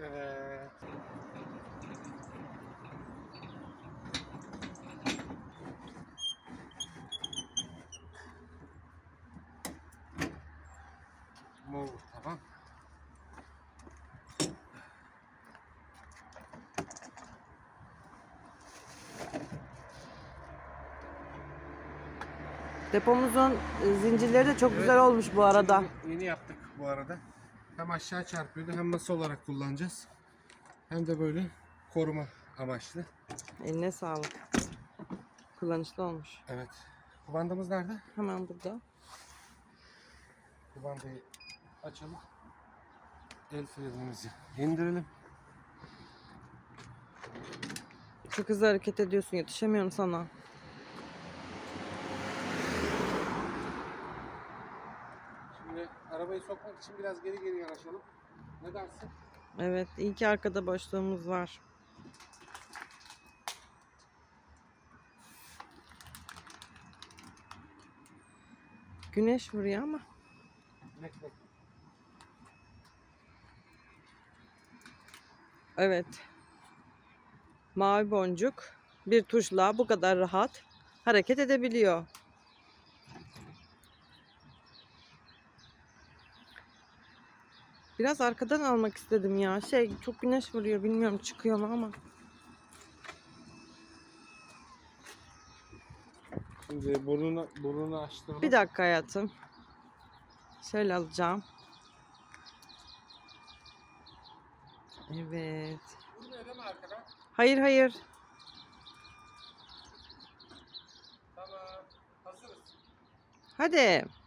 Evet. Mor tamam. Depomuzun e, zincirleri de çok güzel olmuş bu arada. Yeni, yeni yaptık bu arada. Hem aşağı çarpıyordu hem masa olarak kullanacağız. Hem de böyle koruma amaçlı. Eline sağlık. Kullanışlı olmuş. Evet. Kumandamız nerede? Hemen burada. Kumandayı açalım. El frenimizi indirelim. Çok hızlı hareket ediyorsun. Yetişemiyorum sana. Şimdi arabayı sokmak için biraz geri geri yanaşalım. Ne dersin? Evet. iyi ki arkada boşluğumuz var. Güneş vuruyor ama. Evet. Mavi boncuk bir tuşla bu kadar rahat hareket edebiliyor. Biraz arkadan almak istedim ya. Şey çok güneş vuruyor. Bilmiyorum çıkıyor mu ama. Şimdi burnunu, burnunu açtıralım. Bir dakika hayatım. Şöyle alacağım. Evet. Vurmuyor değil mi arkadan? Hayır hayır. Tamam. Hazırız. Hadi.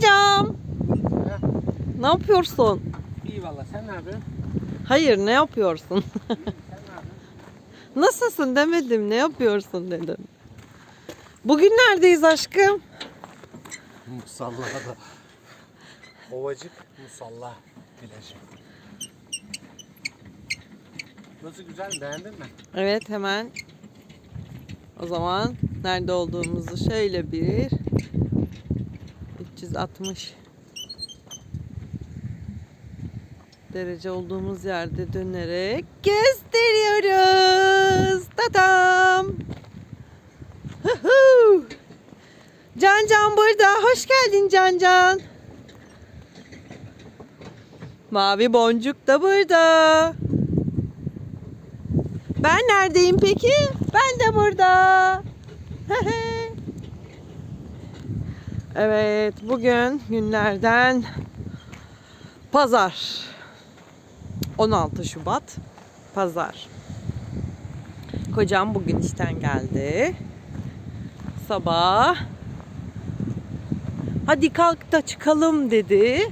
Selam kocam. Ne yapıyorsun? İyi valla sen ne yapıyorsun? Hayır ne yapıyorsun? sen ne yapıyorsun? Nasılsın demedim ne yapıyorsun dedim. Bugün neredeyiz aşkım? Musallada. Ovacık musalla plajı. Nasıl güzel? Beğendin mi? Evet hemen o zaman nerede olduğumuzu şöyle bir 360 derece olduğumuz yerde dönerek gösteriyoruz. Tadam. Can Can burada. Hoş geldin Can Can. Mavi boncuk da burada. Ben neredeyim peki? Ben de burada. Evet, bugün günlerden pazar. 16 Şubat pazar. Kocam bugün işten geldi. Sabah hadi kalk da çıkalım dedi.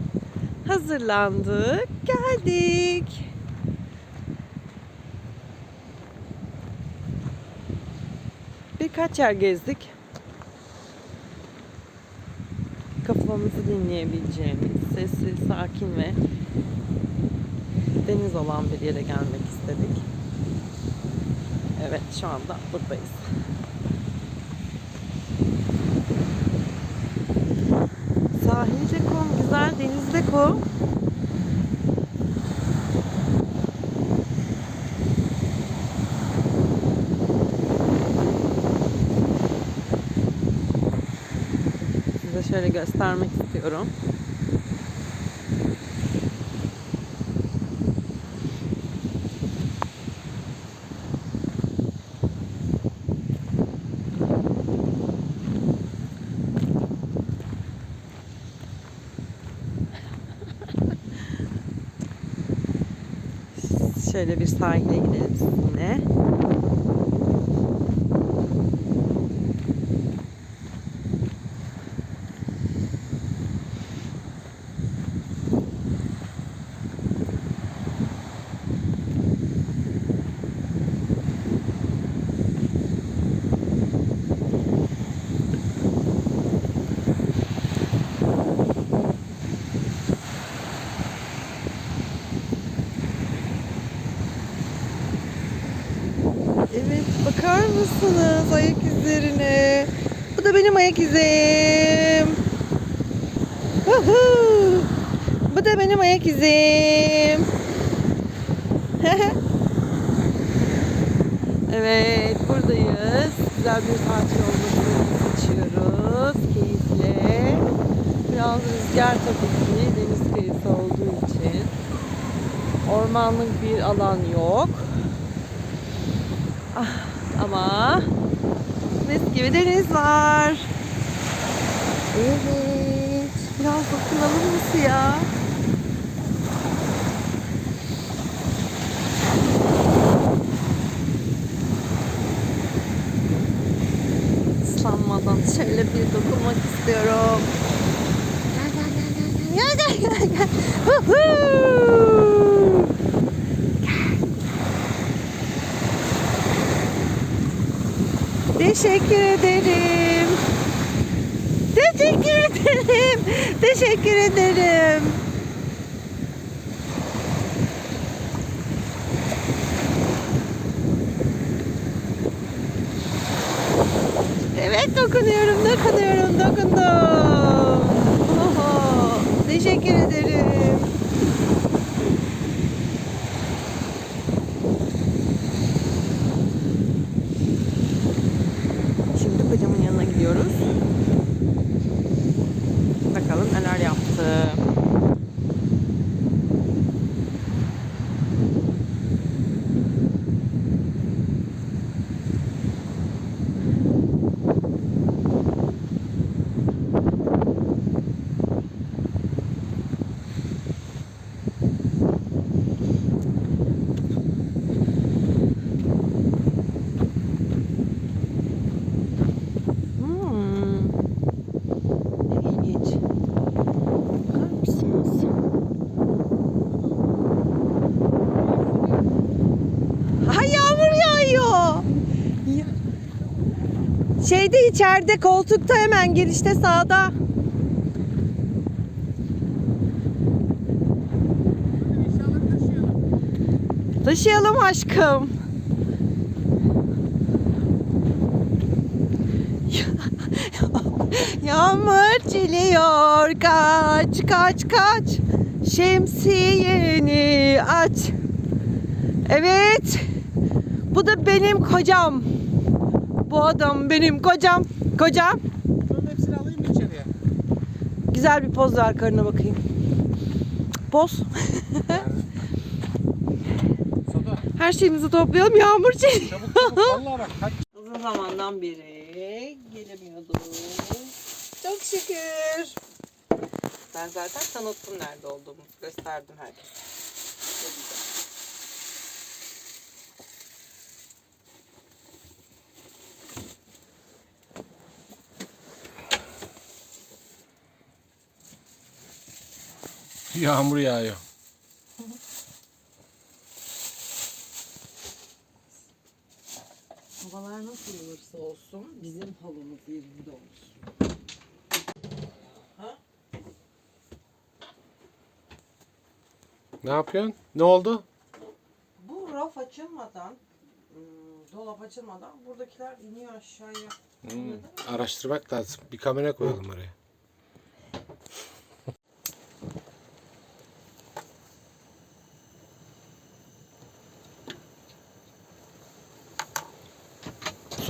Hazırlandık, geldik. Birkaç yer gezdik. Kafamızı dinleyebileceğimiz, sessiz, sakin ve deniz olan bir yere gelmek istedik. Evet, şu anda buradayız. Sahilde kum, güzel denizde göstermek istiyorum. Şöyle bir sahile gidelim sizinle. Bu da benim ayak izim. evet buradayız. Güzel bir tatil olmasını seçiyoruz. Keyifle. Biraz rüzgar tabii ki deniz kıyısı olduğu için. Ormanlık bir alan yok. Ah, ama mis gibi deniz var. Evet. Biraz dokunalım mı suya? Şöyle bir dokunmak istiyorum. Gel gel gel gel gel gel gel. Woohoo! Teşekkür ederim. Teşekkür ederim. Teşekkür ederim. Evet dokunuyorum, dokundum. Oho, teşekkür ederim. Şimdi kocamın yanına gidiyoruz. Bakalım neler yaptı. Hmm. Ne ilginç. Bakar mısınız? Ha yağmur yağıyor. Ya. Şeyde içeride koltukta hemen girişte sağda. Taşıyalım aşkım. Yağmur çiliyor. Kaç kaç kaç. Şemsiyeni aç. Evet. Bu da benim kocam Bu adam benim kocam Kocam Bunun hepsini alayım mı içeriye? Güzel bir poz ver karına bakayım Poz Soda. Her şeyimizi toplayalım yağmur çiliyor Çabuk çabuk. Vallahi bak kaç. Uzun zamandan beri gelemiyordum. Çok şükür. Ben zaten tanıttım nerede olduğumu. Gösterdim herkese. Yağmur yağıyor. Havalar nasıl olursa olsun bizim halımız yerinde olsun. Ha? Ne yapıyorsun? Ne oldu? Bu raf açılmadan, ım, dolap açılmadan buradakiler iniyor aşağıya. Hmm, araştırmak lazım. Bir kamera koyalım oraya.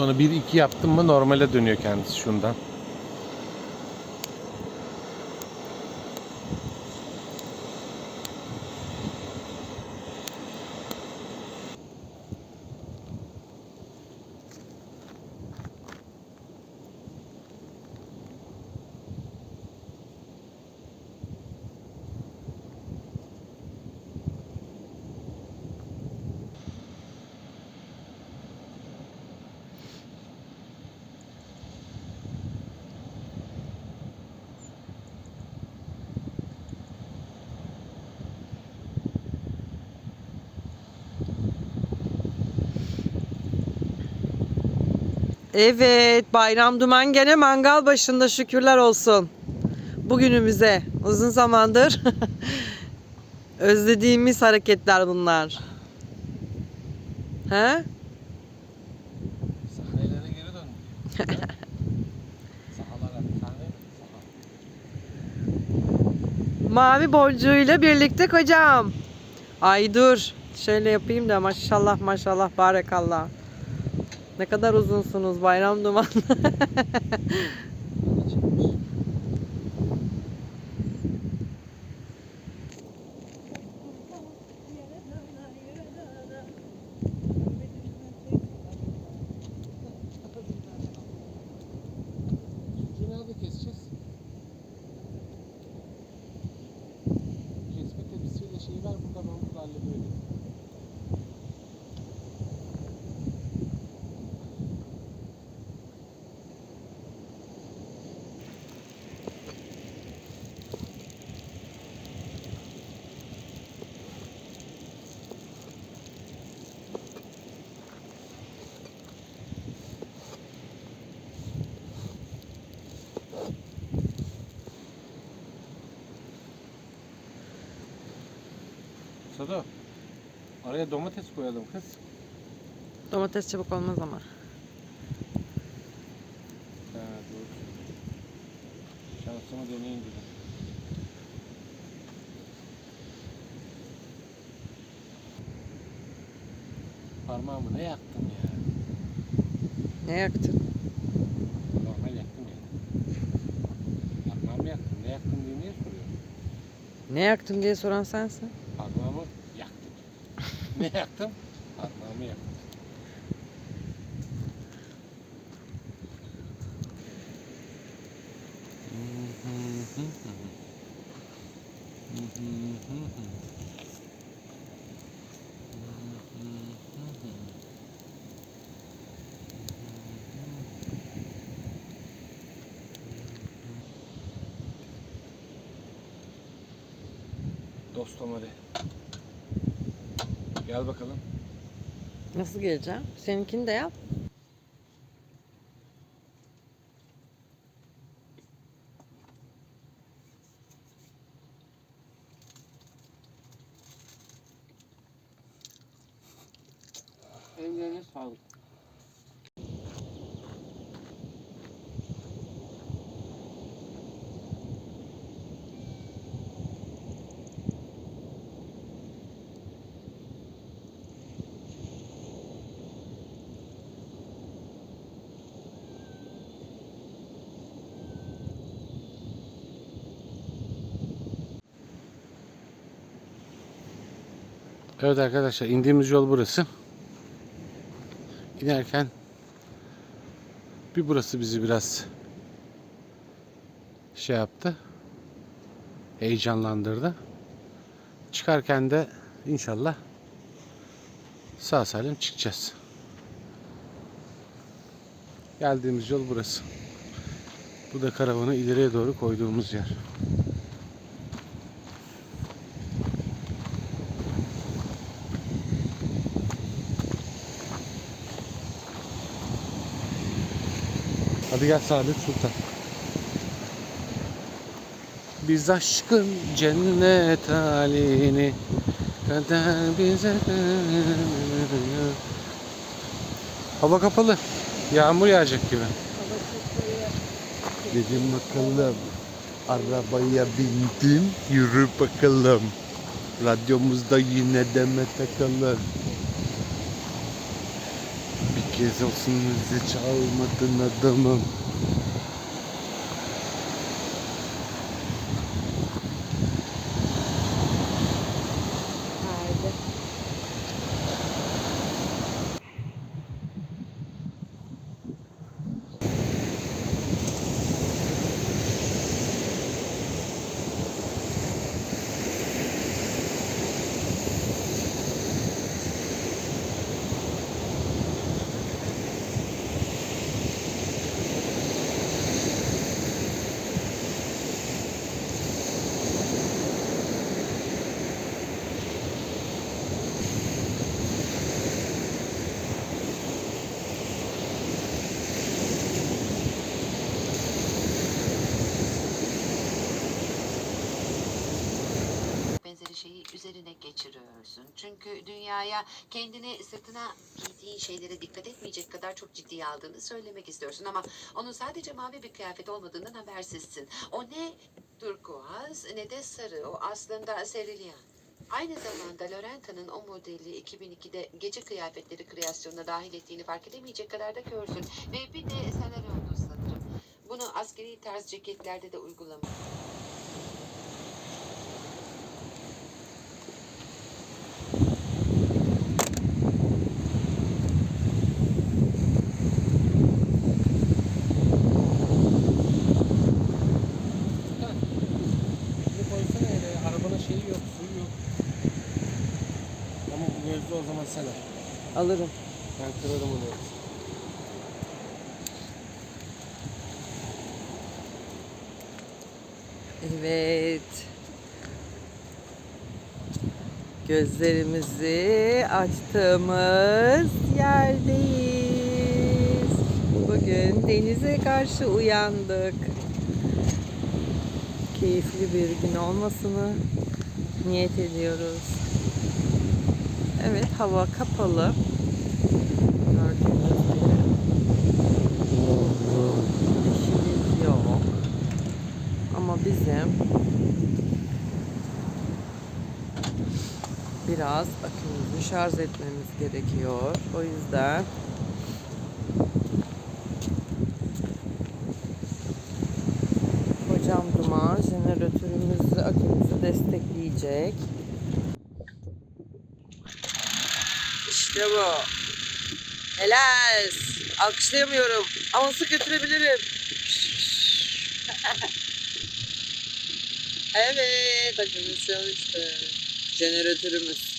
Sonra bir iki yaptım mı normale dönüyor kendisi şundan. Evet, Bayram Duman gene mangal başında şükürler olsun. Bugünümüze uzun zamandır özlediğimiz hareketler bunlar. He? Sahnelere geri döndü. Sahalara, sahne, saha. Mavi boncuğuyla birlikte kocam. Ay dur. Şöyle yapayım da maşallah maşallah barekallah. Ne kadar uzunsunuz Bayram Duman. Sucuğu nerede keseceğiz? Kesme tepsiyle şeyi ver burada ben burada hallediyorum. Sado. Araya domates koyalım kız. Domates çabuk olmaz ama. Ha, doğru. Şansımı deneyeyim dedim. Parmağımı ne yaktım ya? Ne yaktın? Normal yaktım ya. Parmağımı yaktım. Ne yaktım diye niye soruyorsun? Ne yaktım diye soran sensin. Parmağımı yaktım. ne yaktım? Parmağımı yaktım. Dostum hadi. Gel bakalım. Nasıl geleceğim? Seninkini de yap. Ellerine sağlık. Evet arkadaşlar indiğimiz yol burası. İnerken bir burası bizi biraz şey yaptı. Heyecanlandırdı. Çıkarken de inşallah sağ salim çıkacağız. Geldiğimiz yol burası. Bu da karavanı ileriye doğru koyduğumuz yer. Gel Saadet Sultan. Biz aşkın cennet halini kader bize Hava kapalı. Yağmur yağacak gibi. Dedim bakalım. Arabaya bindim. Yürü bakalım. Radyomuzda yine deme takalım. Bir kez olsun bizi çalmadın adamım. Şeyi üzerine geçiriyorsun. Çünkü dünyaya kendini sırtına giydiğin şeylere dikkat etmeyecek kadar çok ciddiye aldığını söylemek istiyorsun ama onun sadece mavi bir kıyafet olmadığından habersizsin. O ne turkuaz ne de sarı. O aslında Cerulean. Aynı zamanda Lorenta'nın o modeli 2002'de gece kıyafetleri kreasyonuna dahil ettiğini fark edemeyecek kadar da körsün. Ve bir de Salerno'ndu sanırım. Bunu askeri tarz ceketlerde de uygulamış. Şunu koysana hele. Arabanın şeyi yok, suyu yok. Ama bu gözlü o zaman sen al. Alırım. Ben kırarım onu. Evet. Gözlerimizi açtığımız yerdeyiz. Bugün denize karşı uyandık. Keyifli bir gün olmasını niyet ediyoruz. Evet hava kapalı. Gördüğünüz yok. Ama bizim biraz akümüzü şarj etmemiz gerekiyor. O yüzden hocam duman jeneratörümüzü akümüzü destekleyecek. İşte bu. Helal. Alkışlayamıyorum. Ama su götürebilirim. Evet, akımız çalıştı. Jeneratörümüz.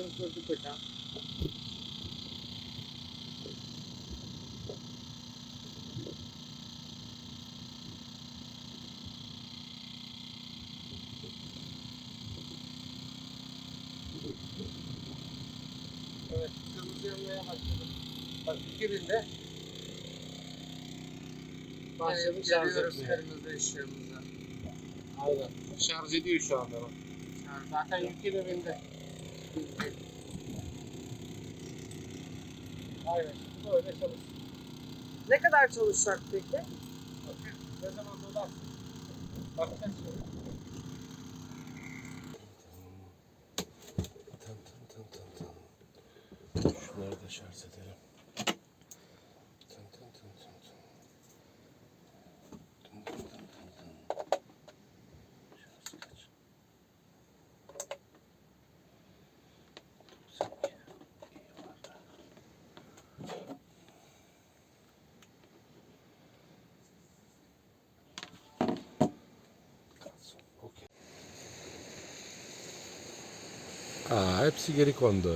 Kolaylıkla. Evet, kırmızı yanmaya başladı. Bak ikilinde başladı şarj etmeye. kırmızı ışığımıza. Aynen. Şarj ediyor şu anda bak. Zaten yükü de bende. Aynen. Böyle çalışsın. Ne kadar çalışacak peki? Bakın ne zaman dolar? Bakacağız Aa, hepsi geri kondu.